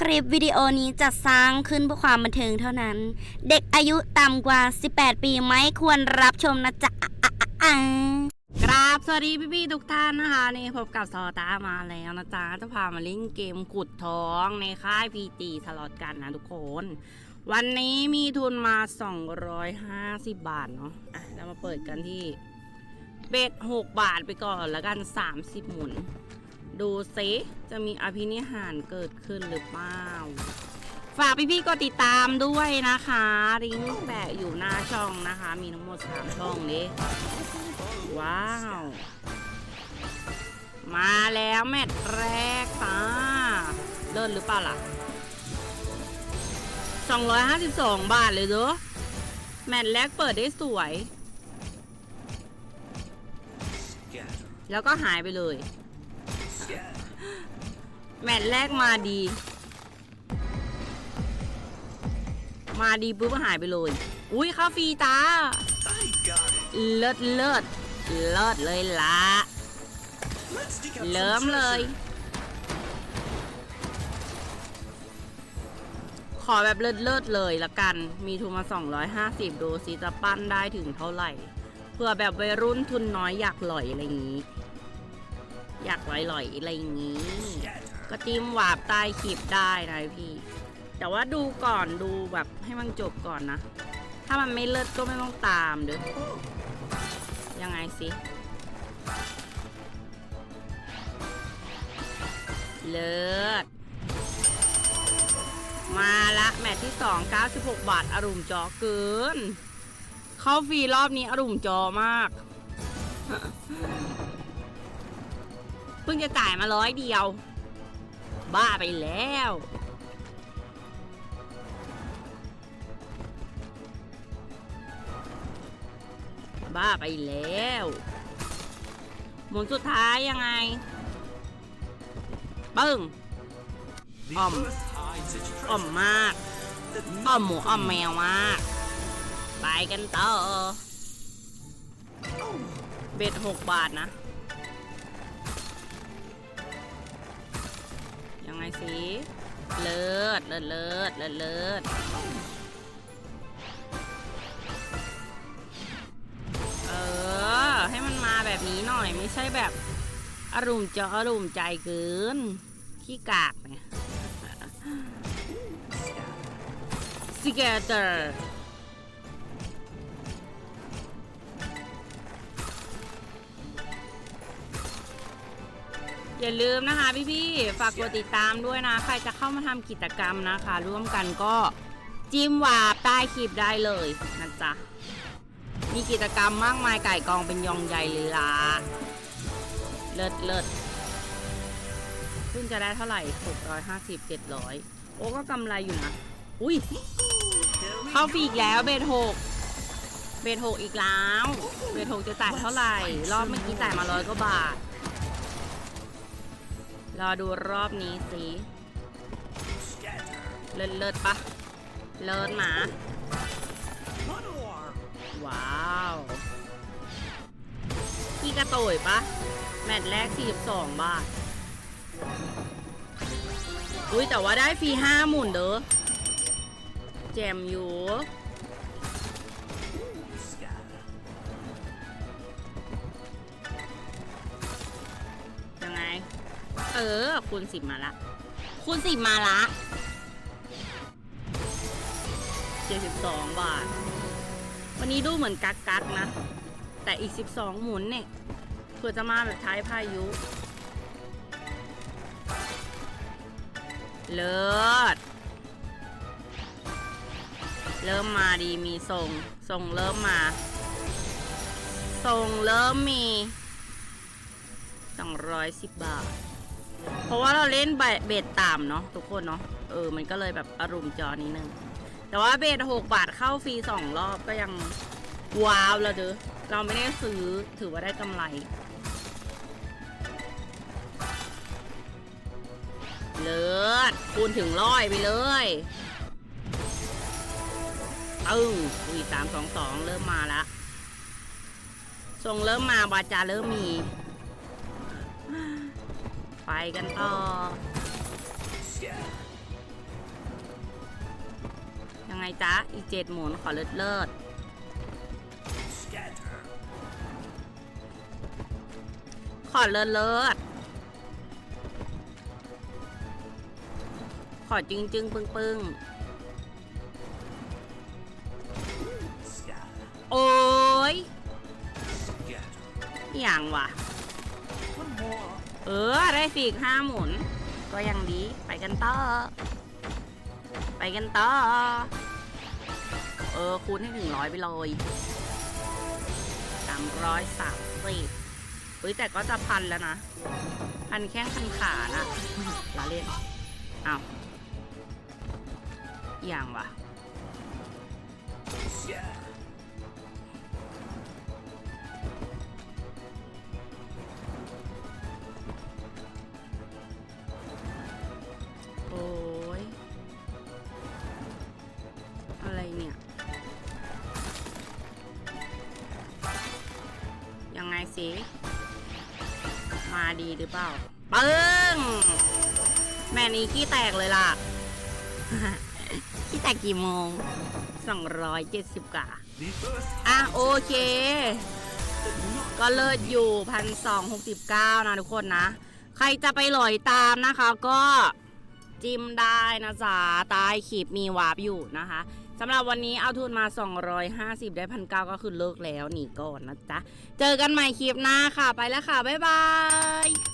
คลิปวิดีโอนี้จะสร้างขึ้นเพื่อความบันเทิงเท่านั้น เด็กอายุต่ำกว่า 18 ปีไม่ควรรับชมนะจ๊ะอะอะอะอะกราบสวัสดีพี่ๆทุกท่านนะคะนี่พบกับซอตามาแล้วนะจ๊ะจะพามาเล่นเกมขุดทองในค่ายพีจีสล็อตกันนะทุกคน วันนี้มีทุนมา 250 บาทเนาะอะเรามาเปิดกันที่เบ็ด6บาทไปก่อนแล้วกัน 30 หมุน ดูซิจะมีอภินิหารเกิดขึ้นหรือเปล่า ฝากพี่ๆกดติดตามด้วยนะคะลิงก์แปะอยู่หน้าช่องนะคะ มีทั้งหมด 3 ช่องนี้ว้าว มาแล้วแมตช์แรกป้าเลิศหรือเปล่าล่ะ 252 บาทเลยเด้อแมตช์แรกเปิดได้สวย แล้วก็หายไปเลย แมตช์แรกมาดี มาดีปุ๊บก็หายไปเลย อุ้ยค่าฟรีตา เลิศเลิศเลิศเลยละเริ่มเลย ขอแบบเลิศเลิศเลยละกัน มีทุนมา 250 ดูซิจะปั้นได้ถึงเท่าไหร่ เพื่อแบบวัยรุ่นทุนน้อยอยากหล่อยอะไรอย่างนี้ อยากลอยหล่อยๆอะไรอย่างนี้ ก็จิ้มหวาบใต้คลิปได้นะพี่ แต่ว่าดูก่อนดูแบบให้มันจบก่อนนะ ถ้ามันไม่เลิศก็ไม่ต้องตามเด้อยังไงสิเลิศมาละแมตช์ที่2 96 บาทอรุมจอเกิน เข้าฟรีรอบนี้อรุมจอมาก เพิ่งจะจ่ายมาร้อยเดียว บ้าไปแล้ว บ้าไปแล้ว หมุนสุดท้ายยังไง ปึ้งอ่อมอ่อมมากอ่อมหมูอ่อมแมวมาก ไปกันต่อเบ็ดหกบาทนะ ยังไงสิเลิศเลิศเลิศเลิศเลิศเออ ให้มันมาแบบนี้หน่อยไม่ใช่แบบอารมณ์เจาะอารมณ์ใจเกินขี้กากเนี่ยส อย่าลืมนะคะพี่ๆ ฝากกดติดตามด้วยนะ ใครจะเข้ามาทำกิจกรรมนะคะ ร่วมกันก็จิ้มวาบใต้คลิปได้เลยนะจ๊ะ มีกิจกรรมมากมายไก่กองเป็นยองใหญ่เลยล่ะ เลิศเลิศเพิ่งจะได้เท่าไหร่ 650 700 โอ้ก็กำไรอยู่นะ อุ้ย เข้าฟรีอีกแล้วเบทหกเบทหกอีกแล้ว เบทหกจะจ่ายเท่าไหร่ รอบเมื่อกี้จ่ายมาร้อยกว่าบาท รอดูรอบนี้สิเลิศเลิศปะเลิศหมา ว้าวพี่กระโตยปะแมตช์แรก 42 บาท อุ้ยแต่ว่าได้ฟรีห้าหมุนเด้อแจมอยู่ ออคูณสิบมาละคูณสิบมาละ72บสองบาท วันนี้ดูเหมือนกักกักนะ แต่อีก12หมุนเนี่ยเพื่อจะมาแบบท้ายพายุ เลิศเริ่มมาดีมีทรงทรงเริ่มมาทรงเริ่มมี 210 บาท เพราะว่าเราเล่นเบสต่ำเนาะทุกคนเนาะเออมันก็เลยแบบอารมณ์จอนิดนึง แต่ว่าเบสหกบาทเข้าฟรีสองรอบก็ยังว้าวแล้วเด้อเราไม่ได้ซื้อถือว่าได้กำไร เลิศคูณถึงร้อยไปเลยตึ้งอุ้ยสามสองสองเริ่มมาละทรงเริ่มมาบาจาเริ่มมี ไปกันต่อ ยังไงจ๊ะ อีเจ็ดหมุนขอเลิศเลิศขอเลิศเลิศขอจึงจึงปึ้งปึ้งโอ้ยอย่างวะ เออ ได้ฟีกห้าหมุน ก็ยังดี ไปกันต่อ ไปกันต่อ เออ คูณให้ถึงร้อยไปเลยสามร้อยสามสิบเฮ้ยแต่ก็จะพันแล้วนะ พันแข้งพันขานะลาเล่นเอาอย่างวะ สิมาดีหรือเปล่าปึ้งแม่นี้ขี้แตกเลยล่ะ ขี้แตกกี่โมง 270กว่าอะโอเค ก็เลิศอยู่พันสองหกสิบเก้านะทุกคนนะ ใครจะไปหลอยตามนะคะก็ จิ้มได้นะจ๊ะใต้คลิปมีวาร์ปอยู่นะคะสำหรับวันนี้เอาทุนมา 250 ได้พันเก็คือเลิกแล้วหนีก่อนนะจ๊ะ เจอกันใหม่คลิปหน้าค่ะ ไปแล้วค่ะ บ๊ายบาย